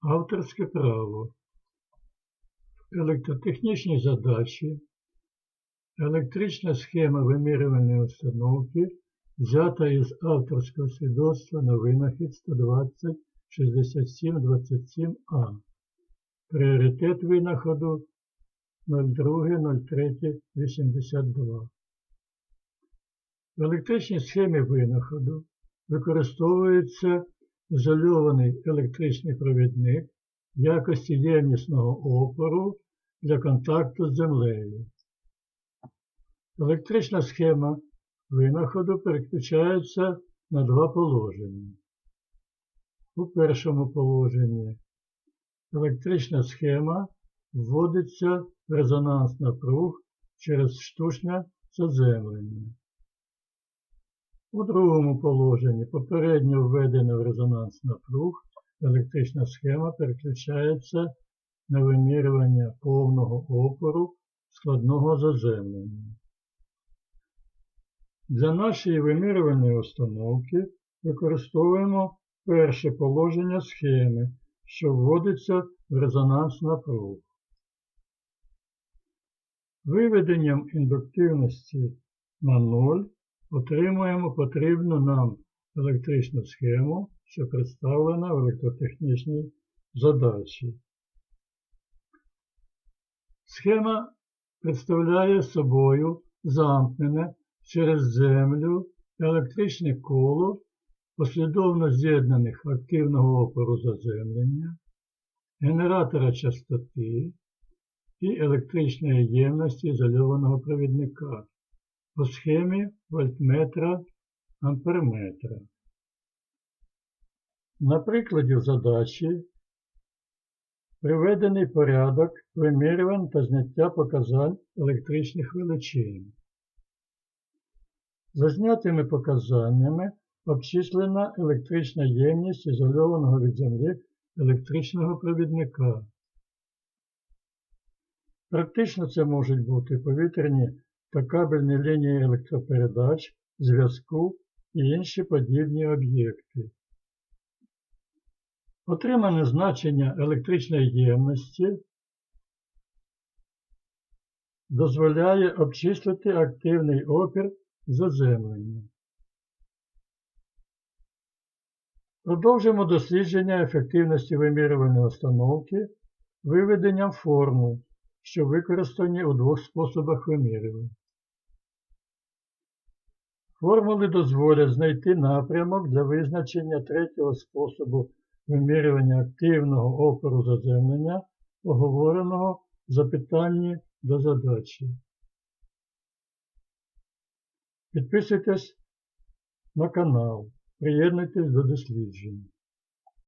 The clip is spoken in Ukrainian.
Авторське право. Електротехнічні задачі. Електрична схема вимірювальної установки взята із авторського свідоцтва на винахід 120 67 27А. Пріоритет винаходу 02.03.82. В електричній схемі винаходу використовується ізольований електричний провідник в якості ємнісного опору для контакту з землею. Електрична схема винаходу переключається на два положення. У першому положенні електрична схема вводиться в резонанс напруг через штучне заземлення. У другому положенні попередньо введена в резонанс напруг, електрична схема переключається на вимірювання повного опору складного заземлення. Для нашої вимірювальної установки використовуємо перше положення схеми, що вводиться в резонанс напруг. Виведенням індуктивності на 0 отримуємо потрібну нам електричну схему, що представлена в електротехнічній задачі. Схема представляє собою замкнене через землю електричне коло послідовно з'єднаних активного опору заземлення, генератора частоти і електричної ємності ізольованого провідника по схемі вольтметра амперметра. На прикладі задачі приведений порядок вимірювань та зняття показань електричних величин. За знятими показаннями обчислена електрична ємність ізольованого від землі електричного провідника. Практично це можуть бути повітряні та кабельні лінії електропередач, зв'язку і інші подібні об'єкти. Отримане значення електричної ємності дозволяє обчислити активний опір заземлення. Продовжимо дослідження ефективності вимірювальної установки виведенням формул, що використані у двох способах вимірювання. Формули дозволять знайти напрямок для визначення третього способу вимірювання активного опору заземлення, оговореного в запитанні до задачі. Підписуйтесь на канал, приєднуйтесь до досліджень.